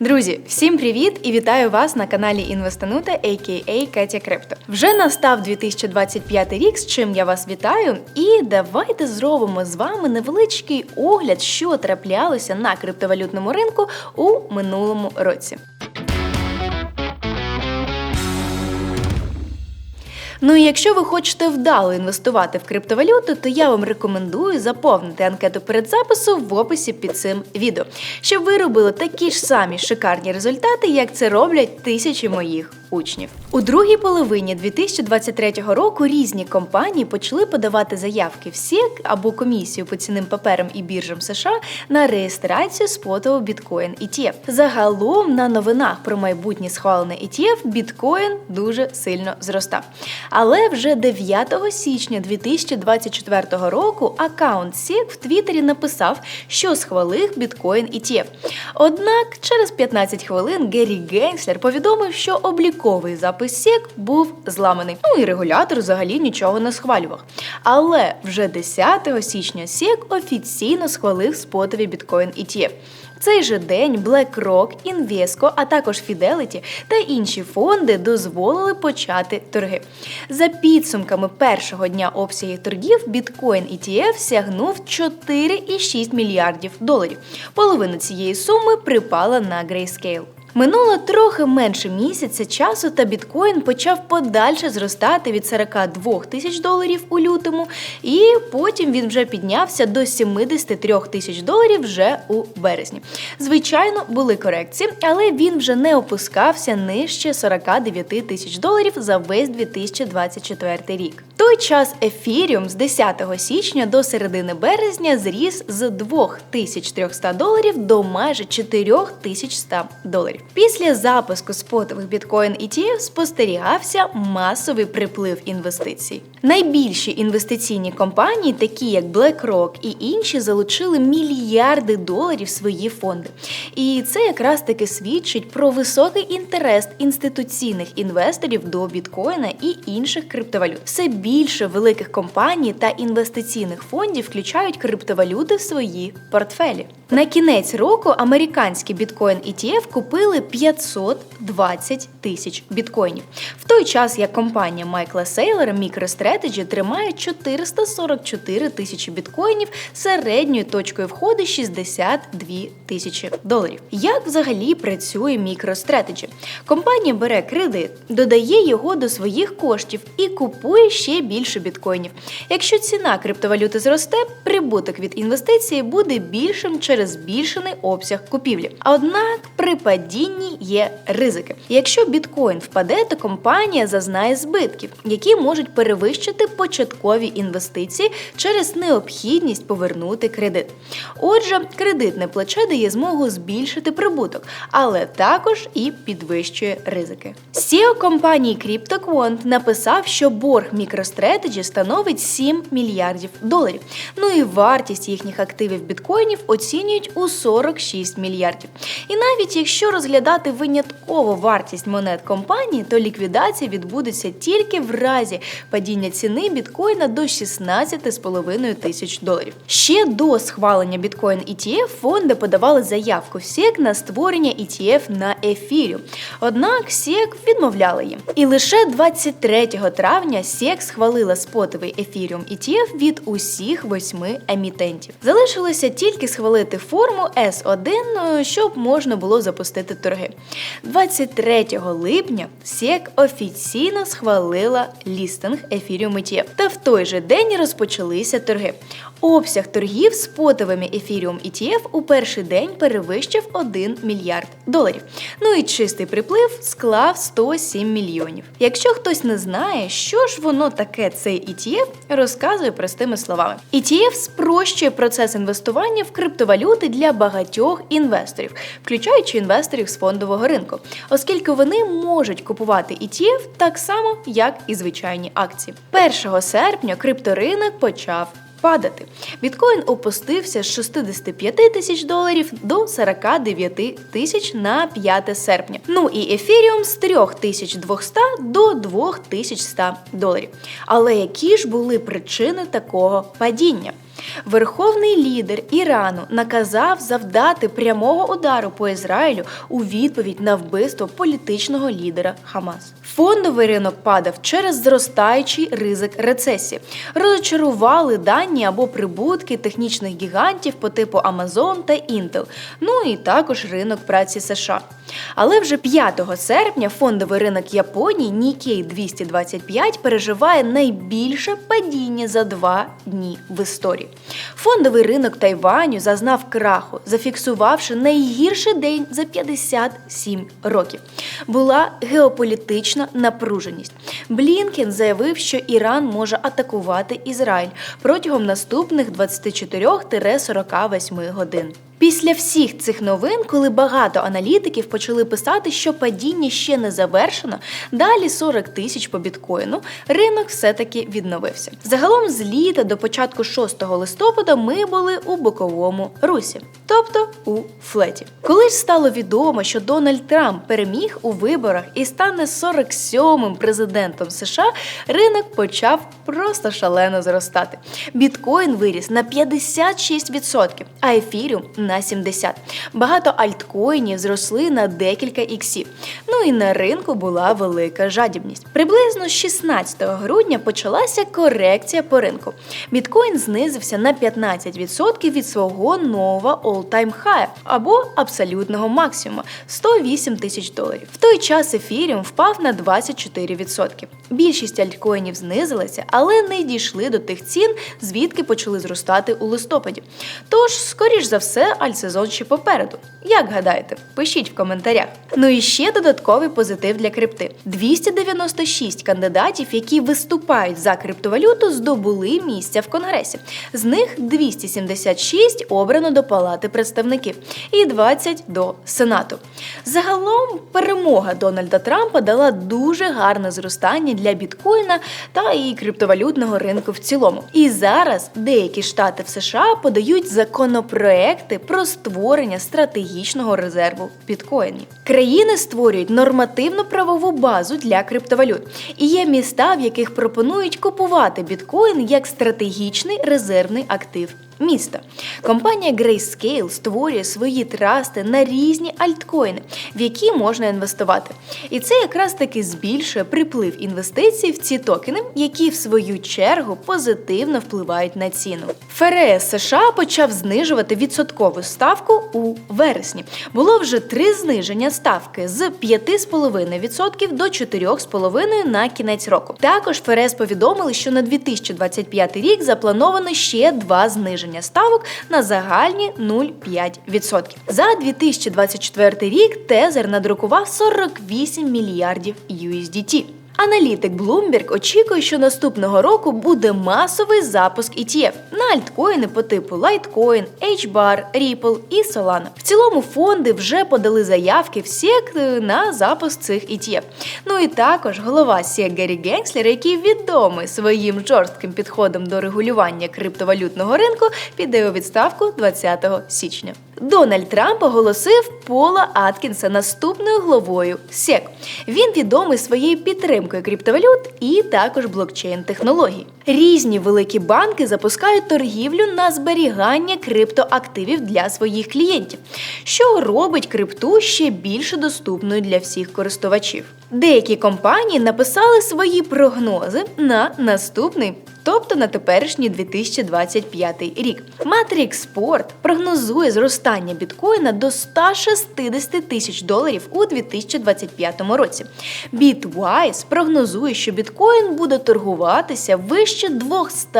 Друзі, всім привіт і вітаю вас на каналі Інвестанута, a.k.a. Кетя Крипто. Вже настав 2025 рік, з чим я вас вітаю. І давайте зробимо з вами невеличкий огляд, що траплялося на криптовалютному ринку у минулому році. Ну і якщо ви хочете вдало інвестувати в криптовалюту, то я вам рекомендую заповнити анкету перед записом в описі під цим відео, щоб ви робили такі ж самі шикарні результати, як це роблять тисячі моїх учнів. У другій половині 2023 року різні компанії почали подавати заявки в СЕК або комісію по цінним паперам і біржам США на реєстрацію спотового біткоін ETF. Загалом на новинах про майбутнє схвалене ETF біткоін дуже сильно зростав. Але вже 9 січня 2024 року аккаунт SEC в Твіттері написав, що схвалив біткоін ETF. Однак через 15 хвилин Геррі Гейнслер повідомив, що обліковий запис SEC був зламаний. Ну і регулятор взагалі нічого не схвалював. Але вже 10 січня SEC офіційно схвалив спотові біткоін ETF цей же день BlackRock, Invesco, а також Fidelity та інші фонди дозволили почати торги. За підсумками першого дня обсягів торгів, біткоін ETF сягнув 4,6 мільярдів доларів. Половина цієї суми припала на Grayscale. Минуло трохи менше місяця часу, та біткоін почав подальше зростати від 42 тисяч доларів у лютому, і потім він вже піднявся до 73 тисяч доларів вже у березні. Звичайно, були корекції, але він вже не опускався нижче 49 тисяч доларів за весь 2024 рік. Той час ефіріум з 10 січня до середини березня зріс з 2300 доларів до майже 4100 доларів. Після запуску спотових біткоін ETF спостерігався масовий приплив інвестицій. Найбільші інвестиційні компанії, такі як BlackRock і інші, залучили мільярди доларів в свої фонди. І це якраз таки свідчить про високий інтерес інституційних інвесторів до біткоїна і інших криптовалют. Все більше великих компаній та інвестиційних фондів включають криптовалюти в свої портфелі. На кінець року американські біткоін ETF купили 520 тисяч біткоїнів. В той час як компанія Майкла Сейлера MicroStrategy тримає 444 тисячі біткоїнів середньою точкою входу 62 тисячі доларів. Як взагалі працює MicroStrategy? Компанія бере кредит, додає його до своїх коштів і купує ще більше біткоїнів. Якщо ціна криптовалюти зросте, прибуток від інвестиції буде більшим через збільшений обсяг купівлі. Однак при падінні є ризики. Якщо біткоін впаде, то компанія зазнає збитків, які можуть перевищити початкові інвестиції через необхідність повернути кредит. Отже, кредитне плече дає змогу збільшити прибуток, але також і підвищує ризики. CEO компанії CryptoQuant написав, що борг MicroStrategy становить 7 мільярдів доларів. Ну і вартість їхніх активів біткоїнів оцінюють у 46 мільярдів. І навіть якщо розглядати винятково вартість монет компанії, то ліквідація відбудеться тільки в разі падіння ціни біткоїна до 16,5 тисяч доларів. Ще до схвалення біткоін ETF фонди подавали заявку в на створення ETF на ефірі. Однак SEC відмовляла їм. І лише 23 травня SEC схвалила спотовий ефіріум ETF від усіх восьми емітентів. Залишилося тільки схвалити форму S1, щоб можна було запустити торги. 23 липня SEC офіційно схвалила лістинг Ethereum ETF. Та в той же день розпочалися торги. Обсяг торгів з спотовими Ethereum ETF у перший день перевищив 1 мільярд доларів. Ну і чистий приплив склав 107 мільйонів. Якщо хтось не знає, що ж воно таке цей ETF, розказую простими словами. ETF спрощує процес інвестування в криптовалюти для багатьох інвесторів, включаючи інвесторів з фондового ринку, оскільки вони можуть купувати ETF так само, як і звичайні акції. 1 серпня крипторинок почав падати. Біткоін опустився з 65 тисяч доларів до 49 тисяч на 5 серпня. Ну і ефіріум з 3200 до 2100 доларів. Але які ж були причини такого падіння? Верховний лідер Ірану наказав завдати прямого удару по Ізраїлю у відповідь на вбивство політичного лідера Хамас. Фондовий ринок падав через зростаючий ризик рецесії. Розчарували дані або прибутки технічних гігантів по типу Amazon та Intel, ну і також ринок праці США. Але вже 5 серпня фондовий ринок Японії Nikkei 225 переживає найбільше падіння за два дні в історії. Фондовий ринок Тайваню зазнав краху, зафіксувавши найгірший день за 57 років. Була геополітична напруженість. Блінкен заявив, що Іран може атакувати Ізраїль протягом наступних 24-48 годин. Після всіх цих новин, коли багато аналітиків почали писати, що падіння ще не завершено, далі 40 тисяч по біткоїну, ринок все-таки відновився. Загалом з літа до початку 6 листопада ми були у боковому русі, тобто у флеті. Коли ж стало відомо, що Дональд Трамп переміг у виборах і стане 47-м президентом США, ринок почав просто шалено зростати. Біткоін виріс на 56%, а ефіріум на 70%. Багато альткоїнів зросли на декілька іксів. Ну і на ринку була велика жадібність. Приблизно з 16 грудня почалася корекція по ринку. Біткоін знизився на 15% від свого нового all-time high або абсолютного максимуму 108 тисяч доларів. В той час ефіріум впав на 24%. Більшість альткоїнів знизилася, але не дійшли до тих цін, звідки почали зростати у листопаді. Тож, скоріш за все, альтсезон ще попереду. Як гадаєте, пишіть в коментарях. Ну і ще додатковий позитив для крипти: 296 кандидатів, які виступають за криптовалюту, здобули місця в конгресі. З них 276 обрано до Палати представників і 20 до Сенату. Загалом перемога Дональда Трампа дала дуже гарне зростання для біткоїна та і криптовалютного ринку в цілому. І зараз деякі штати в США подають законопроекти про створення стратегічного резерву біткоїнів. Країни створюють нормативну правову базу для криптовалют. І є міста, в яких пропонують купувати біткоін як стратегічний резервний актив міста. Компанія Grayscale створює свої трасти на різні альткоїни, в які можна інвестувати. І це якраз таки збільшує приплив інвестицій в ці токени, які в свою чергу позитивно впливають на ціну. ФРС США почав знижувати відсоткову ставку у вересні. Було вже три зниження ставки з 5,5% до 4,5% на кінець року. Також ФРС повідомили, що на 2025 рік заплановано ще два зниження зниження ставок на загальні 0,5%. За 2024 рік Тезер надрукував 48 мільярдів USDT. Аналітик Bloomberg очікує, що наступного року буде масовий запуск ETF на альткоїни по типу Litecoin, HBAR, Ripple і Solana. В цілому фонди вже подали заявки в SEC на запуск цих ETF. Ну і також голова SEC Гері Генслер, який відомий своїм жорстким підходом до регулювання криптовалютного ринку, піде у відставку 20 січня. Дональд Трамп оголосив Пола Аткінса наступною главою SEC. Він відомий своєю підтримкою криптовалют і також блокчейн-технологій. Різні великі банки запускають торгівлю на зберігання криптоактивів для своїх клієнтів, що робить крипту ще більше доступною для всіх користувачів. Деякі компанії написали свої прогнози на наступний тобто на теперішній 2025 рік. Matrix Sport прогнозує зростання біткоїна до 160 тисяч доларів у 2025 році. Bitwise прогнозує, що біткоін буде торгуватися вище 200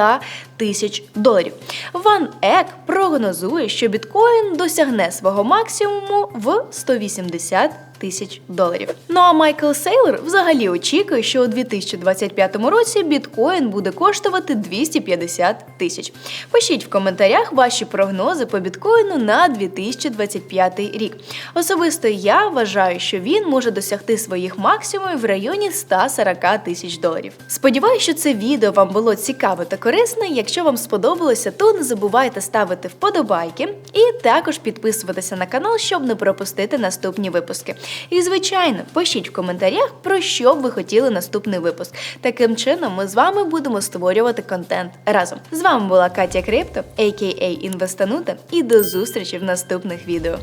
тисяч доларів. Ван Ек прогнозує, що біткоін досягне свого максимуму в 180 тисяч доларів. Ну а Майкл Сейлор взагалі очікує, що у 2025 році біткоін буде коштувати 250 тисяч. Пишіть в коментарях ваші прогнози по біткоїну на 2025 рік. Особисто я вважаю, що він може досягти своїх максимумів в районі 140 тисяч доларів. Сподіваюся, що це відео вам було цікаве та корисне. якщо вам сподобалося, то не забувайте ставити вподобайки і також підписуватися на канал, щоб не пропустити наступні випуски. І, звичайно, пишіть в коментарях, про що б ви хотіли наступний випуск. Таким чином, ми з вами будемо створювати контент разом. З вами була Катя Крипто, а.к.а. Інвестанута, і до зустрічі в наступних відео.